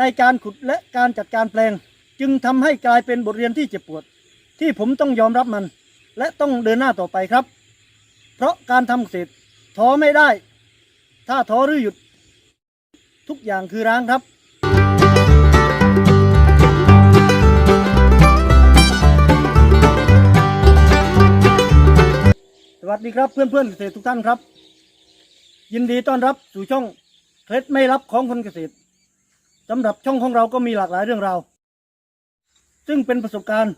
ในการขุดและการจัดการแปลง จึงทำให้กลายเป็นบทเรียนที่เจ็บปวด ที่ผมต้องยอมรับมัน และต้องเดินหน้าต่อไปครับ เพราะการทำเกษตรท้อไม่ได้ ถ้าท้อหรือหยุด ทุกอย่างคือร้างครับสวัสดีครับเพื่อนเพื่อนๆเกษตรทุกท่านครับ ยินดีต้อนรับสู่ช่องเคล็ดไม่รับของคนเกษตร สำหรับช่องของเราก็มีหลากหลายเรื่องราว ซึ่งเป็นประสบการณ์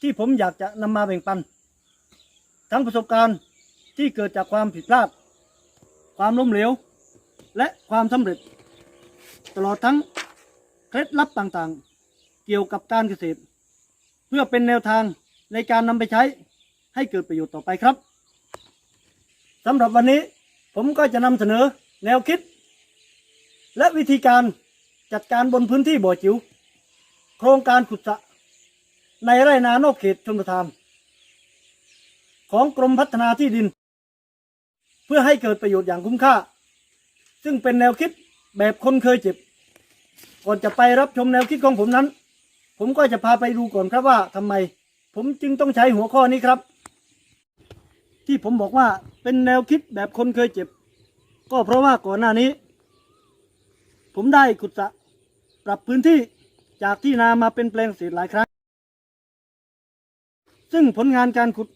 ที่ผมอยากจะนำมาแบ่งปัน ทั้งประสบการณ์ที่เกิดจากความผิดพลาด ความล้มเหลว และความสำเร็จ ตลอดทั้งเคล็ดลับต่างๆ เกี่ยวกับการเกษตร เพื่อเป็นแนวทางในการนำไปใช้ให้เกิดประโยชน์ต่อไปครับสำหรับวันนี้ผมก็จะนำเสนอแนวคิด และวิธีการ จัดการบนพื้นที่บ่อจิ๋วโครงการขุดสระในไร่นานอกเขตชนประทาน ของกรมพัฒนาที่ดิน เพื่อให้เกิดประโยชน์อย่างคุ้มค่า ซึ่งเป็นแนวคิดแบบคนเคยเจ็บ ก่อนจะไปรับชมแนวคิดของผมนั้น ผมก็จะพาไปดูก่อนครับว่าทำไม ผมจึงต้องใช้หัวข้อนี้ครับ ที่ผมบอกว่าเป็นแนวคิดแบบคนเคยเจ็บ ก็เพราะว่าก่อนหน้านี้ ผมได้ขุดสระปรับพื้นที่จากที่นามาเป็นแปลงเกษตรหลายครั้ง ซึ่งผลงานการขุด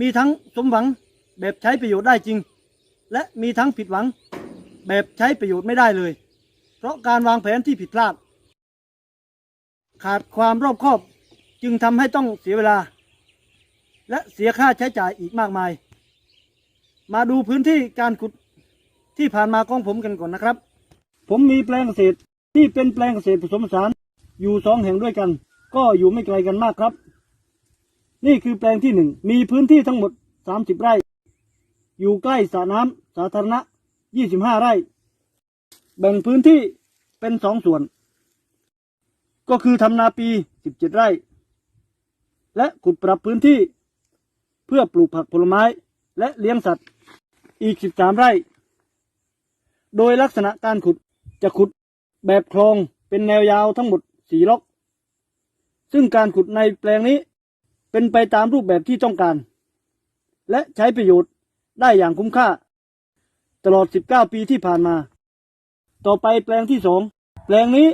มีทั้งสมหวังแบบใช้ประโยชน์ได้จริง และมีทั้งผิดหวังแบบใช้ประโยชน์ไม่ได้เลย เพราะการวางแผนที่ผิดพลาด ขาดความรอบคอบจึงทำให้ต้องเสียเวลา และเสียค่าใช้จ่ายอีกมากมาย มาดูพื้นที่การขุดที่ผ่านมาของผมกันก่อนนะครับ ผมมีแปลงเกษตรที่เป็นแปลงเกษตรผสมผสานอยู่สองแห่งด้วยกัน ก็อยู่ไม่ไกลกันมากครับ นี่คือแปลงที่หนึ่งมีพื้นที่ทั้งหมดสามสิบไร่ อยู่ใกล้สระน้ำสาธารณะยี่สิบห้าไร่ แบ่งพื้นที่เป็นสองส่วน ก็คือทำนาปีสิบเจ็ดไร่ และขุดปรับพื้นที่เพื่อปลูกผักผลไม้และเลี้ยงสัตว์อีก 13 ไร่ โดยลักษณะการขุด จะขุดแบบคลองเป็นแนวยาวทั้งหมดสี่ล็อก ซึ่งการขุดในแปลงนี้ เป็นไปตามรูปแบบที่ต้องการ และใช้ประโยชน์ได้อย่างคุ้มค่า ตลอด 19 ปีที่ผ่านมา ต่อไปแปลงที่สองแปลงนี้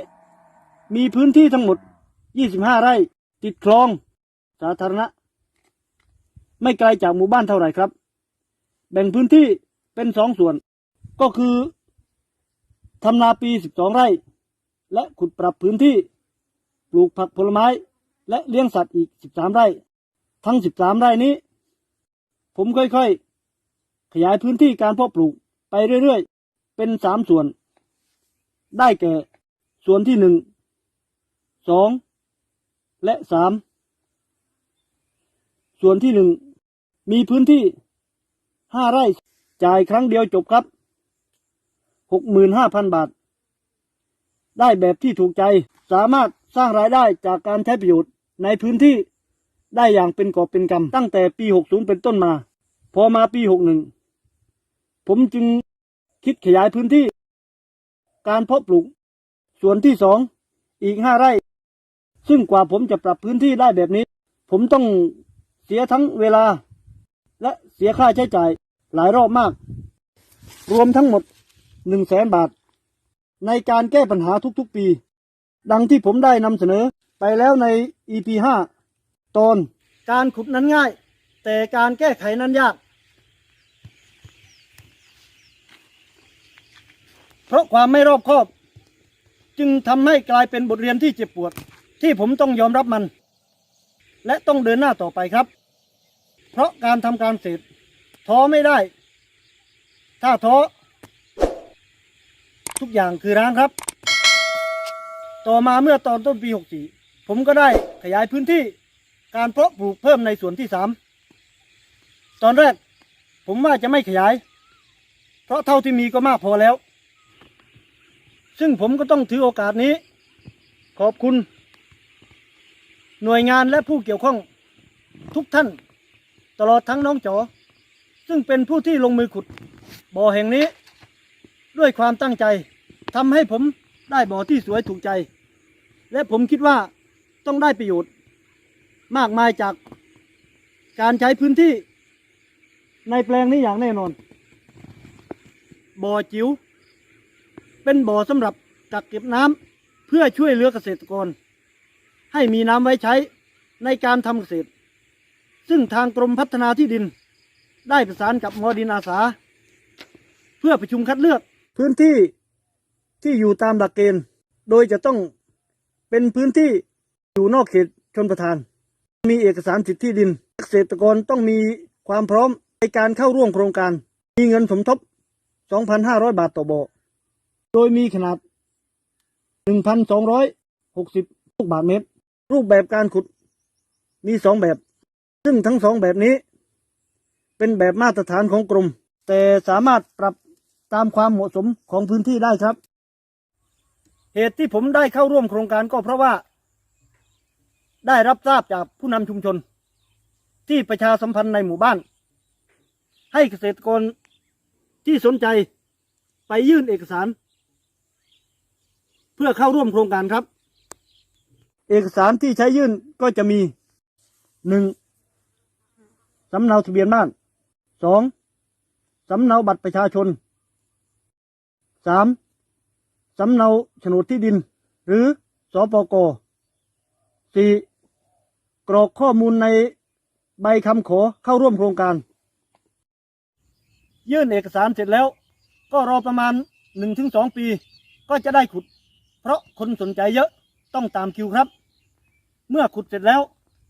มีพื้นที่ทั้งหมด 25 ไร่ ติดคลอง สาธารณะ ไม่ไกลจากหมู่บ้านเท่าไหร่ครับ แบ่งพื้นที่เป็นสองส่วน ก็คือ ทำนาปีสิบสองไร่ และขุดปรับพื้นที่ ปลูกผักผลไม้ และเลี้ยงสัตว์อีกสิบสามไร่ ทั้งสิบสามไร่นี้ ผมค่อยๆ ขยายพื้นที่การเพาะปลูกไปเรื่อยๆ เป็นสามส่วน ได้แก่ ส่วนที่หนึ่งสองและสามส่วนที่หนึ่งมีพื้นที่ห้าไร่จ่ายครั้งเดียวจบครับ กหมื่นห้าพันบาท ได้แบบที่ถูกใจสามารถสร้างรายได้จากการใช้ประโยชน์ในพื้นที่ได้อย่างเป็นกอบเป็นกำตั้งแต่ปี 60 เป็นต้นมา พอมาปี 61 ผมจึงคิดขยายพื้นที่ การเพาะปลูก ส่วนที่สองอีกห้าไร่ ซึ่งกว่าผมจะปรับพื้นที่ได้แบบนี้ ผมต้องเสียทั้งเวลา และเสียค่าใช้จ่ายหลายรอบมาก รวมทั้งหมด หนึ่งแสนบาท ในการแก้ปัญหาทุกๆปี ดังที่ผมได้นำเสนอไปแล้วใน EP 5 ตอนการขุดนั้นง่าย แต่การแก้ไขนั้นยาก เพราะความไม่รอบคอบ จึงทำให้กลายเป็นบทเรียนที่เจ็บปวด ที่ผมต้องยอมรับมัน และต้องเดินหน้าต่อไปครับ เพราะการทำการเกษตรท้อไม่ได้ ถ้าท้อ ทุกอย่างคือร้างครับ ต่อมาเมื่อตอนต้นปี 64 ผมก็ได้ขยายพื้นที่การเพาะปลูกเพิ่มในส่วนที่ 3 ตอนแรกผมว่าจะไม่ขยาย เพราะเท่าที่มีก็มากพอแล้ว ซึ่งผมก็ต้องถือโอกาสนี้ ขอบคุณ หน่วยงานและผู้เกี่ยวข้องทุกท่าน ตลอดทั้งน้องจอ ซึ่งเป็นผู้ที่ลงมือขุดบ่อแห่งนี้ ด้วยความตั้งใจทำให้ผมได้บ่อที่สวยถูกใจ และผมคิดว่าต้องได้ประโยชน์ มากมายจากการใช้พื้นที่ ในแปลงนี้อย่างแน่นอน บ่อจิ๋วเป็นบ่อสำหรับกักเก็บน้ำเพื่อช่วยเหลือเกษตรกร ให้มีน้ำไว้ใช้ในการทำเกษตร ซึ่งทางกรมพัฒนาที่ดิน ได้ประสานกับมอดินอาสา เพื่อประชุมคัดเลือก พื้นที่ที่อยู่ตามหลักเกณฑ์ โดยจะต้องเป็นพื้นที่อยู่นอกเขตชนประทาน มีเอกสารสิทธิที่ดิน เกษตรกรต้องมีความพร้อมในการเข้าร่วมโครงการ มีเงินสมทบ 2,500 บาทต่อบ่อ โดยมีขนาด 1,260ลูกบาทเมตร รูปแบบการขุดมีสองแบบ ซึ่งทั้งสองแบบนี้ เป็นแบบมาตรฐานของกรม แต่สามารถปรับ ตามความเหมาะสมของพื้นที่ได้ครับ เหตุที่ผมได้เข้าร่วมโครงการก็เพราะว่า ได้รับทราบจากผู้นำชุมชน ที่ประชาสัมพันธ์ในหมู่บ้าน ให้เกษตรกรที่สนใจไปยื่นเอกสาร เพื่อเข้าร่วมโครงการครับ เอกสารที่ใช้ยื่นก็จะมีหนึ่งสำเนาทะเบียนบ้านสองสำเนาบัตรประชาชน สามสำเนาโฉนดที่ดิน หรือสอปกสี่กรอกข้อมูลในใบคำขอเข้าร่วมโครงการ ยื่นเอกสารเสร็จแล้ว ก็รอประมาณหนึ่งถึงสองปี ก็จะได้ขุด เพราะคนสนใจเยอะต้องตามคิวครับ เมื่อขุดเสร็จแล้ว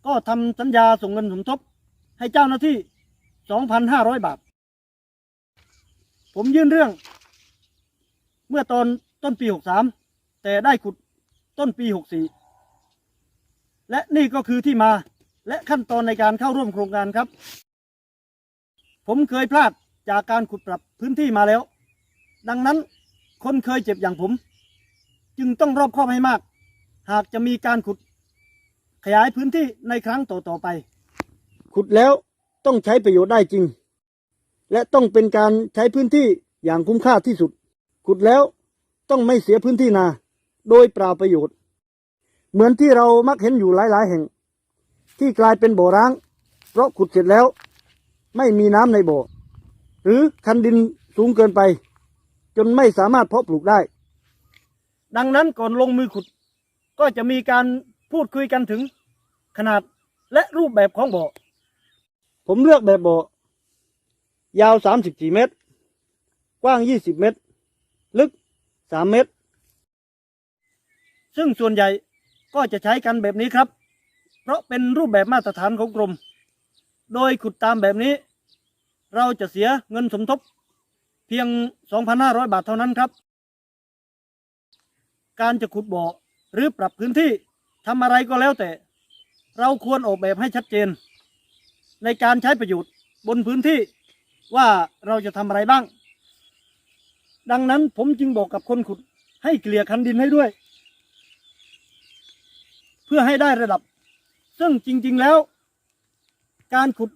ก็ทำสัญญาส่งเงินสมทบ ให้เจ้าหน้าที่ 2,500 บาท ผมยื่นเรื่อง เมื่อตอนต้นปี63แต่ได้ขุดต้นปี64และนี่ก็คือที่มาและขั้นตอนในการเข้าร่วมโครงการครับ ผมเคยพลาดจากการขุดปรับพื้นที่มาแล้ว ดังนั้นคนเคยเจ็บอย่างผม จึงต้องรอบคอบให้มาก หากจะมีการขุด ขยายพื้นที่ในครั้งต่อๆไป ขุดแล้วต้องใช้ประโยชน์ได้จริง และต้องเป็นการใช้พื้นที่อย่างคุ้มค่าที่สุด ขุดแล้วต้องไม่เสียพื้นที่นา โดยเปล่าประโยชน์ เหมือนที่เรามักเห็นอยู่หลาย ๆ แห่ง ที่กลายเป็นบ่อร้าง เพราะขุดเสร็จแล้ว ไม่มีน้ำในบ่อ หรือคันดินสูงเกินไป จนไม่สามารถเพาะปลูกได้ ดังนั้นก่อนลงมือขุด ก็จะมีการพูดคุยกันถึงขนาดและรูปแบบของบ่อ ผมเลือกแบบบ่อ ยาว 34 เมตร กว้าง 20 เมตร 3เมตรซึ่งส่วนใหญ่ก็จะใช้กันแบบนี้ครับ เพราะเป็นรูปแบบมาตรฐานของกรม โดยขุดตามแบบนี้ เราจะเสียเงินสมทบ เพียง 2,500 บาทเท่านั้นครับ การจะขุดบ่อหรือปรับพื้นที่ทำอะไรก็แล้วแต่ เราควรออกแบบให้ชัดเจน ในการใช้ประโยชน์บนพื้นที่ว่าเราจะทำอะไรบ้าง ดังนั้นผมจึงบอกกับคนขุดให้เกลี่ยคันดินให้ด้วย เพื่อให้ได้ระดับ ซึ่งจริง ๆแล้ว การขุด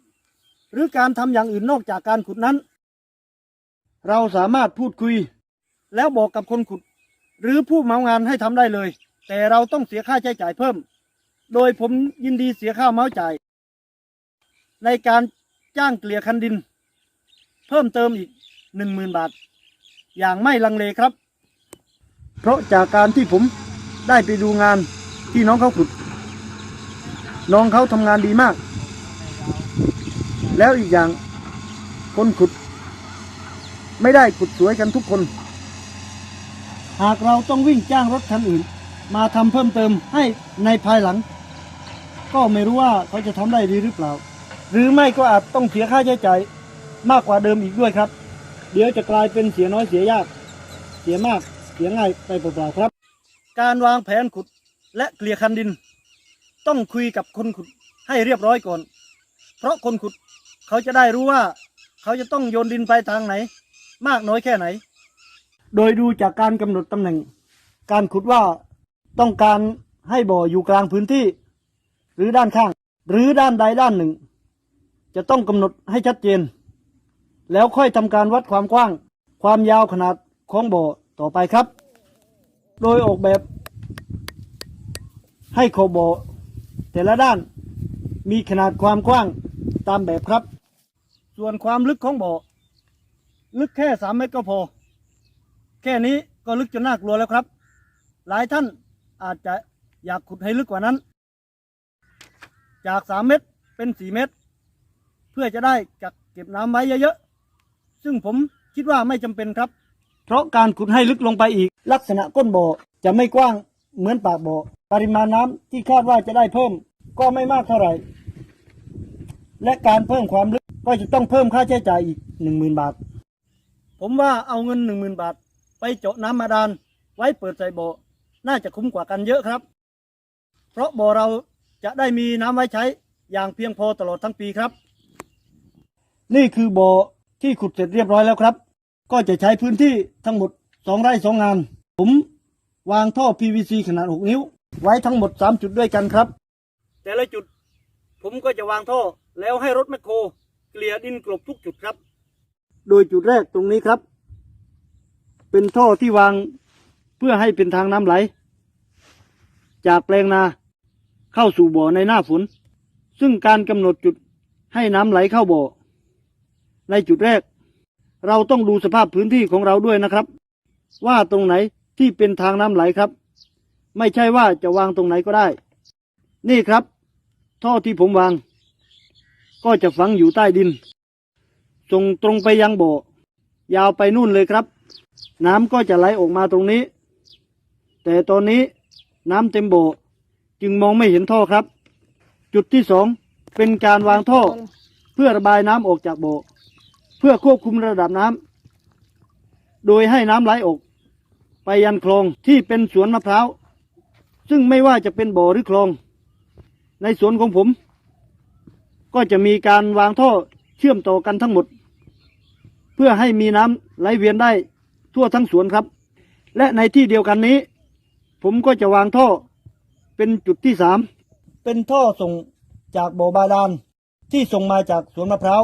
หรือการทำอย่างอื่นนอกจากการขุดนั้น เราสามารถพูดคุย แล้วบอกกับคนขุด หรือผู้เมางานให้ทำได้เลย แต่เราต้องเสียค่าใช้จ่ายเพิ่ม โดยผมยินดีเสียค่าเมาจ่าย ในการจ้างเกลี่ยคันดิน เพิ่มเติมอีกหนึ่งหมื่นบาท อย่างไม่ลังเลครับ เพราะจากการที่ผมได้ไปดูงานที่น้องเขาขุด น้องเขาทำงานดีมาก แล้วอีกอย่างคนขุด ไม่ได้ขุดสวยกันทุกคน หากเราต้องวิ่งจ้างรถคันอื่น มาทำเพิ่มเติมให้ในภายหลัง ก็ไม่รู้ว่าเขาจะทำได้ดีหรือเปล่า หรือไม่ก็อาจต้องเสียค่าใช้จ่ายมากกว่าเดิมอีกด้วยครับ เดี๋ยวจะกลายเป็นเสียน้อยเสียยาก เสียมากเสียง่ายไปเปล่าๆครับ การวางแผนขุดและเกลี่ยคันดิน ต้องคุยกับคนขุดให้เรียบร้อยก่อน เพราะคนขุดเขาจะได้รู้ว่า เขาจะต้องโยนดินไปทางไหน มากน้อยแค่ไหน โดยดูจากการกำหนดตำแหน่ง การขุดว่าต้องการให้บ่ออยู่กลางพื้นที่ หรือด้านข้าง หรือด้านใดด้านหนึ่ง จะต้องกำหนดให้ชัดเจน แล้วค่อยทำการวัดความกว้าง ความยาวขนาดของบ่อต่อไปครับ โดยออกแบบให้โคโบอแต่ละด้านมีขนาดความกว้างตามแบบครับ ส่วนความลึกของบ่อลึกแค่สามเมตรก็พอ แค่นี้ก็ลึกจนน่ากลัวแล้วครับ หลายท่านอาจจะอยากขุดให้ลึกกว่านั้น จากสามเมตรเป็นสี่เมตร เพื่อจะได้กักเก็บน้ำไว้เยอะๆ ซึ่งผมคิดว่าไม่จำเป็นครับ เพราะการขุดให้ลึกลงไปอีก ลักษณะก้นบ่อจะไม่กว้างเหมือนปากบ่อปริมาณน้ำที่คาดว่าจะได้เพิ่ม ก็ไม่มากเท่าไหร่ และการเพิ่มความลึกก็จะต้องเพิ่มค่าใช้จ่ายอีกหนึ่งหมื่นบาท ผมว่าเอาเงินหนึ่งหมื่นบาท ไปเจาะน้ำมาดาน ไว้เปิดใส่บ่อน่าจะคุ้มกว่ากันเยอะครับ เพราะบ่อเราจะได้มีน้ำไว้ใช้อย่างเพียงพอตลอดทั้งปีครับ นี่คือบ่อ ที่ขุดเสร็จเรียบร้อยแล้วครับ ก็จะใช้พื้นที่ทั้งหมดสองไร่สองงาน ผมวางท่อ PVC ขนาด 6 นิ้ว ไว้ทั้งหมด 3 จุดด้วยกันครับ แต่ละจุดผมก็จะวางท่อแล้วให้รถแมคโครเกลี่ยดินกลบทุกจุดครับ โดยจุดแรกตรงนี้ครับ เป็นท่อที่วางเพื่อให้เป็นทางน้ำไหล จากแปลงนาเข้าสู่บ่อในหน้าฝน ซึ่งการกำหนดจุดให้น้ำไหลเข้าบ่อ ในจุดแรก เราต้องดูสภาพพื้นที่ของเราด้วยนะครับ ว่าตรงไหนที่เป็นทางน้ำไหลครับ ไม่ใช่ว่าจะวางตรงไหนก็ได้ นี่ครับ ท่อที่ผมวาง ก็จะฝังอยู่ใต้ดินส่งตรงไปยังบ่อยาวไปนู่นเลยครับ น้ำก็จะไหลออกมาตรงนี้ แต่ตอนนี้น้ำเต็มบ่อจึงมองไม่เห็นท่อครับ จุดที่สองเป็นการวางท่อเพื่อระบายน้ำออกจากบ่อ เพื่อควบคุมระดับน้ำโดยให้น้ำไหลออก ไปยันคลองที่เป็นสวนมะพร้าวซึ่งไม่ว่าจะเป็นบ่อหรือคลอง ในสวนของผม ก็จะมีการวางท่อเชื่อมต่อกันทั้งหมด เพื่อให้มีน้ำไหลเวียนได้ทั่วทั้งสวนครับ และในที่เดียวกันนี้ ผมก็จะวางท่อเป็นจุดที่สามเป็นท่อส่งจากบ่อบาดาลที่ส่งมาจากสวนมะพร้าว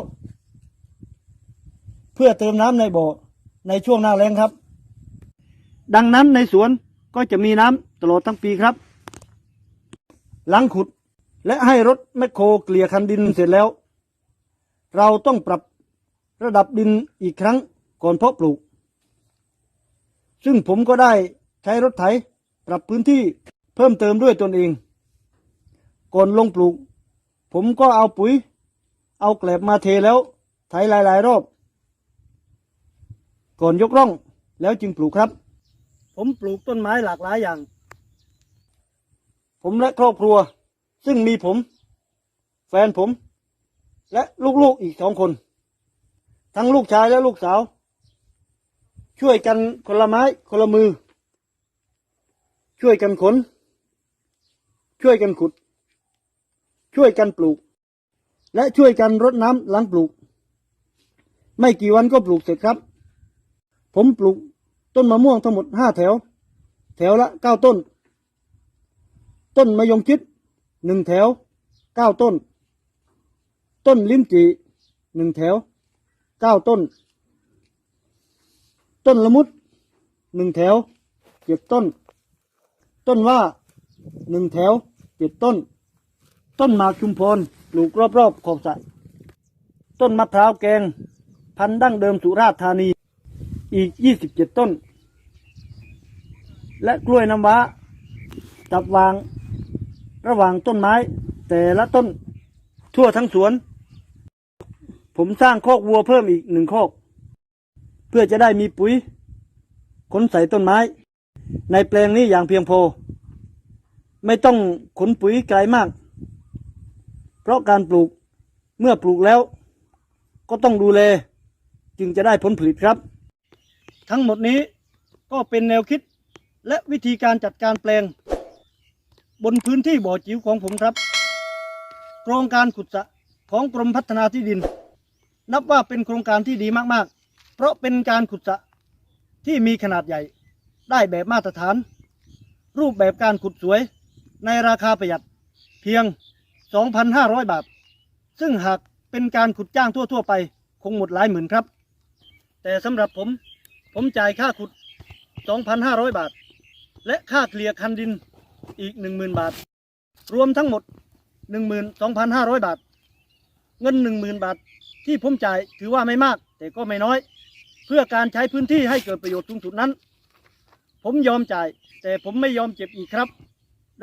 เพื่อเติมน้ำในบ่อในช่วงหน้าแล้งครับ ดังนั้นในสวนก็จะมีน้ำตลอดทั้งปีครับ หลังขุดและให้รถแมคโครเกลี่ยคันดินเสร็จแล้ว เราต้องปรับระดับดินอีกครั้งก่อนเพาะปลูก ซึ่งผมก็ได้ใช้รถไถปรับพื้นที่เพิ่มเติมด้วยตนเอง ก่อนลงปลูก ผมก็เอาปุ๋ย เอาแกลบมาเทแล้วไถหลาย ๆ รอบ ก่อนยกร่องแล้วจึงปลูกครับ ผมปลูกต้นไม้หลากหลายอย่าง ผมและครอบครัว ซึ่งมีผม แฟนผม และลูกๆอีกสองคน ทั้งลูกชายและลูกสาว ช่วยกันคนละไม้คนละมือ ช่วยกันขน ช่วยกันขุด ช่วยกันปลูก และช่วยกันรดน้ำหลังปลูก ไม่กี่วันก็ปลูกเสร็จครับ ผมปลูกต้นมะม่วงทั้งหมดห้าแถว แถวละเก้าต้น ต้นมะยงชิดหนึ่งแถวเก้าต้น ต้นลิ้นจี่หนึ่งแถวเก้าต้น ต้นละมุดหนึ่งแถวเจ็ดต้น ต้นว่าหนึ่งแถวเจ็ดต้น ต้นหมากชุมพรปลูกรอบๆขอบสระต้นมะพร้าวแกง พันธุ์ดั้งเดิมสุราษฎร์ธานี อีกยี่สิบเจ็ดต้น และกล้วยน้ำว้าจับวางระหว่างต้นไม้ แต่ละต้นทั่วทั้งสวน ผมสร้างคอกวัวเพิ่มอีกหนึ่งคอก เพื่อจะได้มีปุ๋ยขนใส่ต้นไม้ ในแปลงนี้อย่างเพียงพอ ไม่ต้องขนปุ๋ยไกลมาก เพราะการปลูกเมื่อปลูกแล้ว ก็ต้องดูแล จึงจะได้ผลผลิตครับ ทั้งหมดนี้ก็เป็นแนวคิดและวิธีการจัดการแปลง บนพื้นที่บ่อจิ๋วของผมครับ โครงการขุดสะของกรมพัฒนาที่ดิน นับว่าเป็นโครงการที่ดีมากๆ เพราะเป็นการขุดสะที่มีขนาดใหญ่ ได้แบบมาตรฐาน รูปแบบการขุดสวย ในราคาประหยัดเพียง 2,500 บาท ซึ่งหากเป็นการขุดจ้างทั่ว ๆ ไป คงหมดหลายหมื่นครับ แต่สำหรับผม ผมจ่ายค่าขุด 2,500 บาท และค่าเกลี่ยคันดินอีก 10,000 บาท รวมทั้งหมด 12,500 บาท เงิน 10,000 บาท ที่ผมจ่ายถือว่าไม่มาก แต่ก็ไม่น้อย เพื่อการใช้พื้นที่ให้เกิดประโยชน์สูงสุดนั้น ผมยอมจ่าย แต่ผมไม่ยอมเจ็บอีกครับ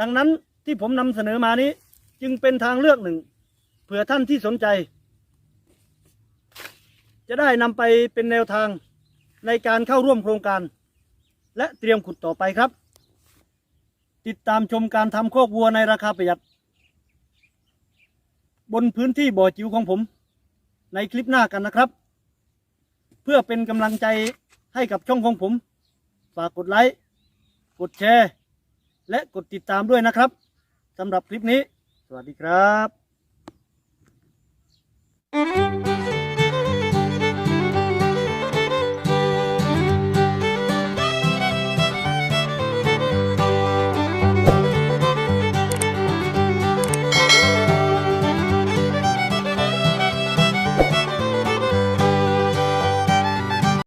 ดังนั้นที่ผมนำเสนอมานี้ จึงเป็นทางเลือกหนึ่งเผื่อท่านที่สนใจ จะได้นำไปเป็นแนวทาง ในการเข้าร่วมโครงการ และเตรียมขุดต่อไปครับ ติดตามชมการทำโคอกวัวในราคาประหยัด บนพื้นที่บ่อจิ๋วของผม ในคลิปหน้ากันนะครับ เพื่อเป็นกำลังใจให้กับช่องของผม ฝากกดไลค์ กดแชร์ และกดติดตามด้วยนะครับสำหรับคลิปนี้ สวัสดีครับ